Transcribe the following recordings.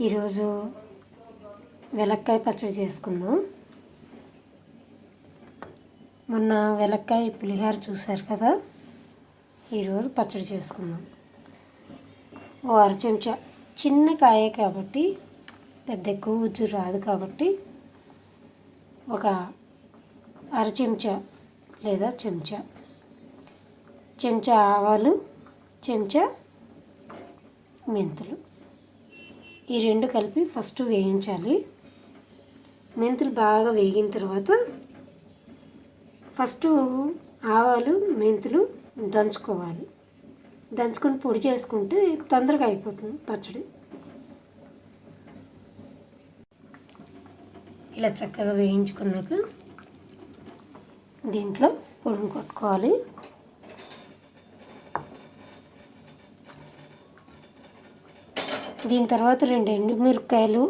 ఈరోజు వెలక్కాయ పచ్చడి చేసుకుందాం. మొన్న వెలక్కాయ పులిహార చూశారు కదా? ఈరోజు పచ్చడి చేసుకుందాం. ఓ అర చెంచా చిన్న కాయ కాబట్టి పెద్ద ఎక్కువ ఉజ్జు రాదు కాబట్టి ఒక అర చెంచా లేదా చెంచా. చెంచా ఆవాలు చెంచా మెంతులు. ఈ రెండు కలిపి ఫస్ట్ వేయించాలి. మెంతులు బాగా వేగిన తర్వాత ఫస్ట్ ఆవాలు మెంతులు దంచుకోవాలి. దంచుకొని పొడి చేసుకుంటే తొందరగా అయిపోతుంది పచ్చడి. ఇలా చక్కగా వేయించుకున్నాక దీంట్లో పొడిని కొట్టుకోవాలి. దీని తర్వాత రెండు ఎండుమిరపకాయలు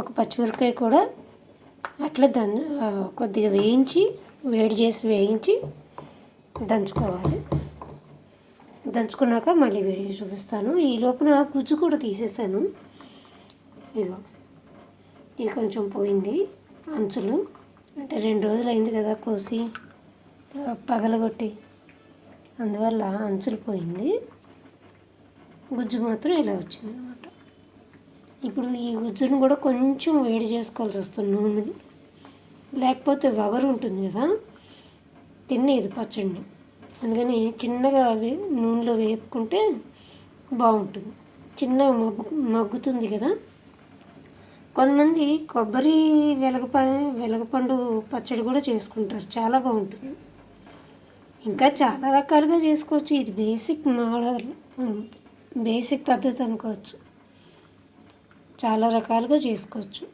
ఒక పచ్చిమిరపకాయ కూడా అట్లా దన్ కొద్దిగా వేయించి వేడి చేసి వేయించి దంచుకోవాలి. దంచుకున్నాక మళ్ళీ వీడియో చూపిస్తాను. ఈ లోపల గుజ్జు కూడా తీసేసాను. ఇగో ఇది కొంచెం పోయింది. అంచులు అంటే రెండు రోజులు అయింది కదా కోసి పగలగొట్టి అందువల్ల అంచులు పోయింది. గుజ్జు మాత్రం ఇలా వచ్చింది అనమాట ఇప్పుడు ఈ గుజ్జును కూడా కొంచెం వేడి చేసుకోవాల్సి వస్తుంది నూనెని. లేకపోతే వగరు ఉంటుంది కదా. తినేది పచ్చడిని అందుకని చిన్నగా నూనెలో వేపుకుంటే బాగుంటుంది. చిన్నగా మగ్గు మగ్గుతుంది కదా. కొంతమంది కొబ్బరి వెలగప వెలగపండు పచ్చడి కూడా చేసుకుంటారు. చాలా బాగుంటుంది. ఇంకా చాలా రకాలుగా చేసుకోవచ్చు. ఇది బేసిక్ మోడల్ బేసిక్ పద్ధతి అనుకోవచ్చు. చాలా రకాలుగా చేసుకోవచ్చు.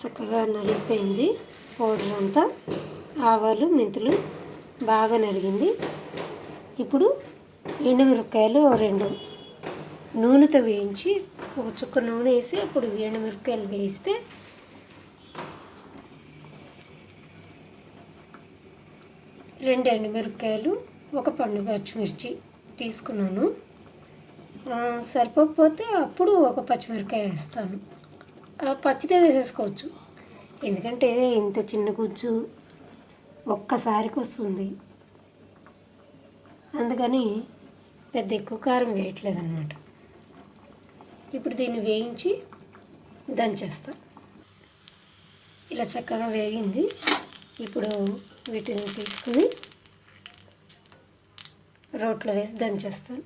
చక్కగా నలిగిపోయింది. పౌడర్ అంతా ఆవాలు మెంతులు బాగా నలిగింది. ఇప్పుడు ఎండుమిరపకాయలు రెండు నూనెతో వేయించి ఒక చుక్క నూనె వేసి అప్పుడు ఎండుమిరపకాయలు వేయిస్తే రెండు ఎండుమిరపకాయలు ఒక పండు పచ్చిమిర్చి తీసుకున్నాను. సరిపోకపోతే అప్పుడు ఒక పచ్చిమిరపకాయ వేస్తాను. పచ్చిదే వేసేసుకోవచ్చు. ఎందుకంటే ఇంత చిన్న గుజ్జు ఒక్కసారికి వస్తుంది. అందుకని పెద్ద ఎక్కువ కారం వేయట్లేదు అనమాట ఇప్పుడు దీన్ని వేయించి దంచేస్తా. ఇలా చక్కగా వేగింది. ఇప్పుడు వీటిని తీసుకుని రోట్లో వేసి దంచేస్తాను.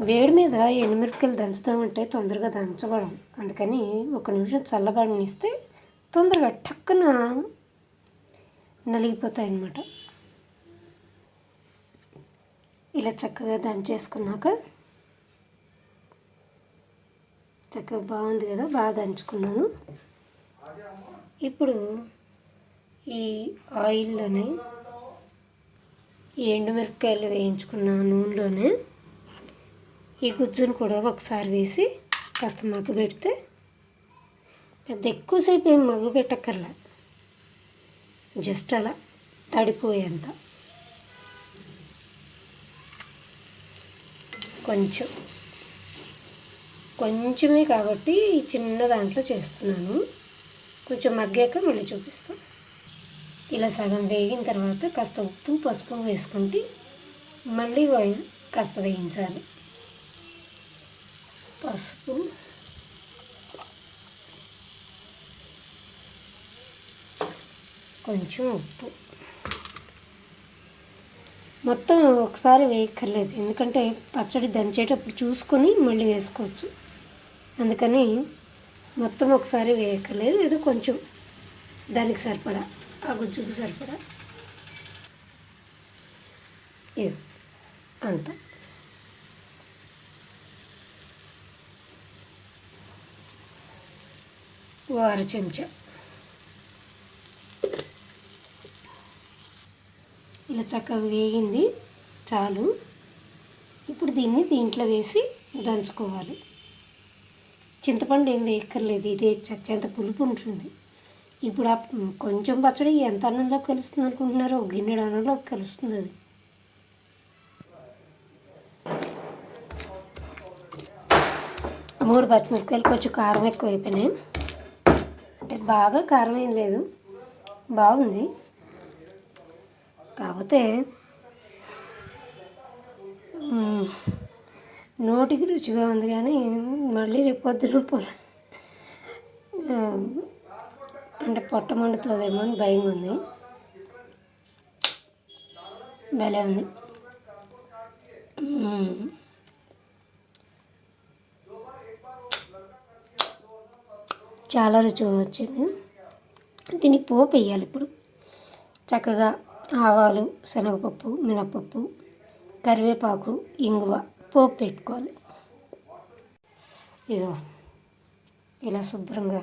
వేడి మీద ఎండుమిరపకాయలు దంచుతామంటే తొందరగా దంచబడం అందుకని ఒక నిమిషం చల్లబడినిస్తే తొందరగా టక్కున నలిగిపోతాయి అన్నమాట ఇలా చక్కగా దంచేసుకున్నాక చక్కగా బాగుంది కదా బాగా దంచుకున్నాను. ఇప్పుడు ఈ ఆయిల్లోనే ఈ ఎండుమిరపకాయలు వేయించుకున్న నూనెలోనే ఈ గుజ్జును కూడా ఒకసారి వేసి కాస్త మగ్గు పెడితే పెద్ద ఎక్కువసేపు ఏం మగ్గు పెట్టక్కర్లే. జస్ట్ అలా తడిపోయేంత. కొంచెం. కొంచెమే కాబట్టి ఈ చిన్న దాంట్లో చేస్తున్నాను. కొంచెం మగ్గాక మళ్ళీ చూపిస్తాను ఇలా సగం వేగిన తర్వాత కాస్త ఉప్పు పసుపు వేసుకుంటే మళ్ళీ కాస్త వేయించాలి. పసుపు. కొంచెం ఉప్పు. మొత్తం ఒకసారి వేయక్కర్లేదు. ఎందుకంటే పచ్చడి దంచేటప్పుడు చూసుకొని మళ్ళీ వేసుకోవచ్చు. అందుకని మొత్తం ఒకసారి వేయక్కర్లేదు. ఏదో కొంచెం దానికి సరిపడా ఆ గుజ్జుకు సరిపడా. ఇది అంత. ఓ అర చెంచా ఇలా చక్కగా వేగింది. చాలు. ఇప్పుడు దీన్ని దీంట్లో వేసి దంచుకోవాలి. చింతపండు ఏం వేయక్కర్లేదు. ఇదే చచ్చేంత పులుపు ఉంటుంది. ఇప్పుడు ఆ కొంచెం పచ్చడి ఎంత అన్నంలో కలుస్తుంది అనుకుంటున్నారో ఒక గిన్నెడు అన్నంలో కలుస్తుంది అది. మూడు పచ్చిమిరపకాయలు కొంచెం కారం ఎక్కువ అయిపోయినాయి అంటే బాగా కారం ఏం లేదు. బాగుంది. కాకపోతే నోటికి రుచిగా ఉంది కానీ మళ్ళీ రేపు పొద్దున పొద్దు అంటే పొట్ట మండుతుందేమో అని భయంగా ఉంది. భలే ఉంది. చాలా రుచిగా వచ్చింది. దీనికి పోపు వేయాలి ఇప్పుడు. చక్కగా ఆవాలు శనగపప్పు మినపప్పు కరివేపాకు ఇంగువ పోపు పెట్టుకోవాలి. ఇదో ఇలా శుభ్రంగా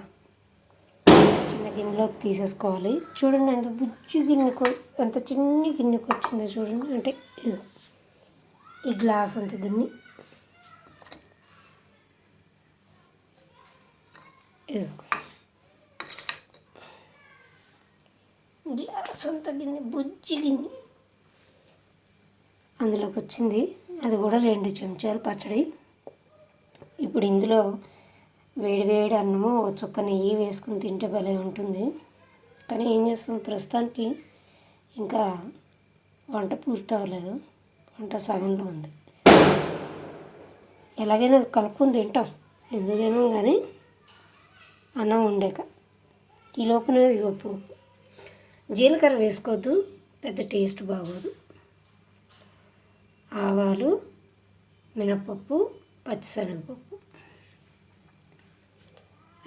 చిన్న గిన్నెలోకి తీసేసుకోవాలి. చూడండి ఎంత బుజ్జి గిన్నెకు ఎంత చిన్ని గిన్నెకు వచ్చిందో చూడండి. అంటే ఇదో ఈ గ్లాస్ అంత గిన్నె ఇదో గ్లాస్ గిన్నె బుజ్జి గిన్నె అందులోకి వచ్చింది అది కూడా రెండు చెంచాలు పచ్చడి. ఇప్పుడు ఇందులో వేడి వేడి అన్నము చుక్క నెయ్యి వేసుకుని తింటే భలే ఉంటుంది. కానీ ఏం చేస్తాం ప్రస్తుతానికి ఇంకా వంట పూర్తి అవ్వలేదు. వంట సగంలో ఉంది. ఎలాగైనా కలుపుకుని తింటాం. ఎందుకైనా కానీ అన్నం ఉండేక ఈ లోపల ఇగో జీలకర్ర వేసుకోవద్దు పెద్ద టేస్ట్ బాగోదు. ఆవాలు మినపప్పు పచ్చిశనగపప్పు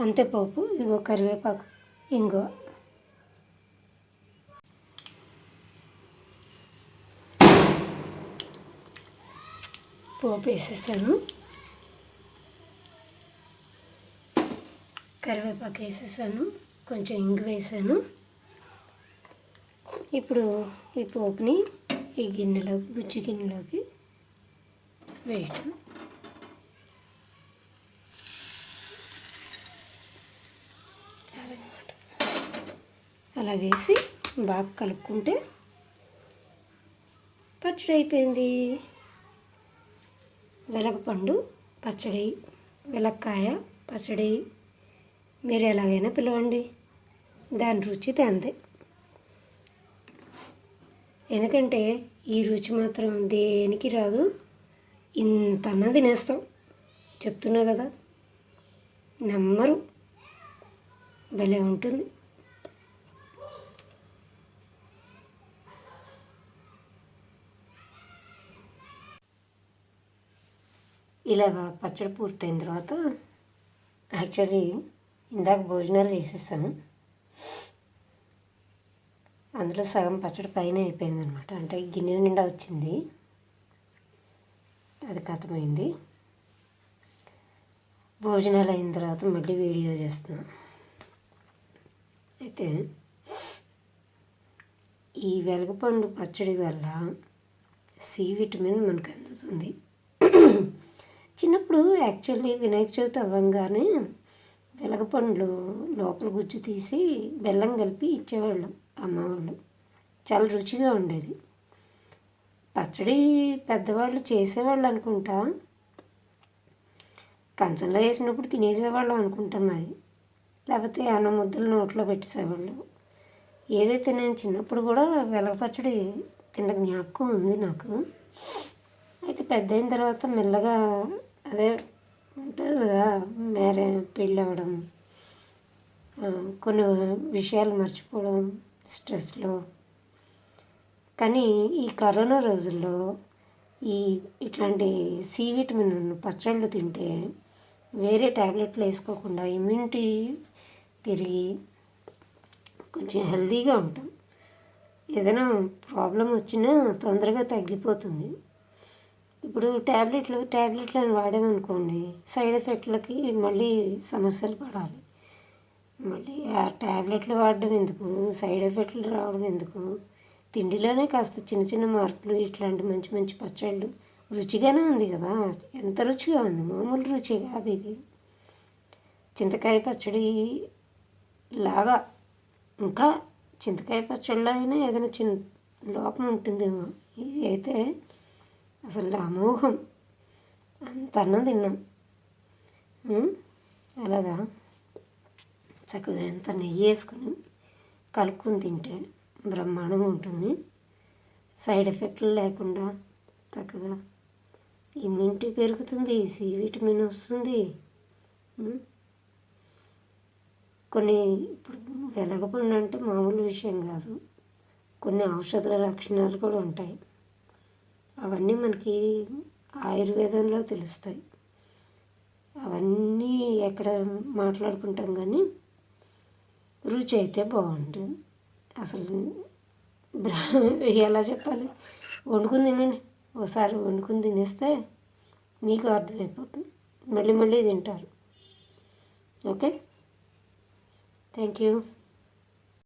అంతే పప్పు ఇదిగో కరివేపాకు ఇంగువ. పోపు వేసేసాను. కరివేపాకు వేసేసాను. కొంచెం ఇంగు వేసాను. ఇప్పుడు ఈ పోపుని ఈ గిన్నెలోకి బుజ్జి గిన్నెలోకి వేయటం. అలా వేసి బాగా కలుపుకుంటే పచ్చడి అయిపోయింది. వెలగపండు పచ్చడి వెలక్కాయ పచ్చడి. మీరు ఎలాగైనా పిలవండి. దాని రుచి దాందే ఎందుకంటే ఈ రుచి మాత్రం దేనికి రాదు. ఇంత అన్నం తినేస్తాం. చెప్తున్నా కదా. నమ్మరు. భలే ఉంటుంది. ఇలాగా పచ్చడి పూర్తయిన తర్వాత యాక్చువల్లీ ఇందాక భోజనాలు చేసేసాను. అందులో సగం పచ్చడి పైన అయిపోయింది అనమాట అంటే గిన్నె నిండా వచ్చింది. అది కథమైంది. భోజనాలు అయిన తర్వాత మళ్ళీ వీడియో చేస్తున్నా. అయితే ఈ వెలగపండు పచ్చడి వల్ల సి విటమిన్ మనకు అందుతుంది. చిన్నప్పుడు యాక్చువల్లీ వినాయక చవితి అవ్వంగానే వెలగపండ్లు లోపల గుజ్జు తీసి బెల్లం కలిపి ఇచ్చేవాళ్ళం. అమ్మవాళ్ళు చాలా రుచిగా ఉండేది. పచ్చడి పెద్దవాళ్ళు చేసేవాళ్ళు అనుకుంటా. కంచంలో వేసినప్పుడు తినేసేవాళ్ళం అనుకుంటాం అది లేకపోతే అన్న ముద్దలు నోట్లో పెట్టేసేవాళ్ళు. ఏదైతే నేను చిన్నప్పుడు కూడా వెలగ పచ్చడి తిన్న జ్ఞాపకం ఉంది నాకు. అయితే పెద్ద అయిన తర్వాత మెల్లగా అదే ఉంటుంది కదా మేరే పెళ్ళి అవ్వడం కొన్ని విషయాలు మర్చిపోవడం స్ట్రెస్లో. కానీ ఈ కరోనా రోజుల్లో ఈ ఇట్లాంటి సి విటమిన్ పచ్చళ్ళు తింటే వేరే ట్యాబ్లెట్లు వేసుకోకుండా ఇమ్యూనిటీ పెరిగి కొంచెం హెల్తీగా ఉంటాం. ఏదైనా ప్రాబ్లం వచ్చినా తొందరగా తగ్గిపోతుంది. ఇప్పుడు ట్యాబ్లెట్లు ట్యాబ్లెట్లను వాడామనుకోండి సైడ్ ఎఫెక్ట్లకి మళ్ళీ సమస్యలు పడాలి. మళ్ళీ ఆ ట్యాబ్లెట్లు వాడడం ఎందుకు? సైడ్ ఎఫెక్ట్లు రావడం ఎందుకు? తిండిలోనే కాస్త చిన్న చిన్న మార్పులు ఇట్లాంటి మంచి మంచి పచ్చళ్ళు రుచిగానే ఉంది కదా? ఎంత రుచిగా ఉంది? మామూలు రుచి కాదు ఇది. చింతకాయ పచ్చడి లాగా. ఇంకా చింతకాయ పచ్చడిలో అయినా ఏదైనా చిన్న లోపం ఉంటుందేమో. ఇది అయితే అసలు అమోఘం. అంత అన్నం తిన్నాం. అలాగా? చక్కగా ఎంత నెయ్యి వేసుకొని కలుపుకొని తింటే బ్రహ్మాండంగా ఉంటుంది. సైడ్ ఎఫెక్ట్లు లేకుండా చక్కగా ఇమ్యూనిటీ పెరుగుతుంది సి విటమిన్ వస్తుంది. కొన్ని ఇప్పుడు వెలగపండు అంటే మామూలు విషయం కాదు. కొన్ని ఔషధ లక్షణాలు కూడా ఉంటాయి. అవన్నీ మనకి ఆయుర్వేదంలో తెలుస్తాయి. అవన్నీ ఎక్కడ మాట్లాడుకుంటాం కానీ రుచి అయితే బాగుంటుంది. అసలు ఎలా చెప్పాలి? వండుకుని తినండి. ఒకసారి వండుకుని తినేస్తే మీకు అర్థమైపోతుంది. మళ్ళీ మళ్ళీ తింటారు. ఓకే? Thank you.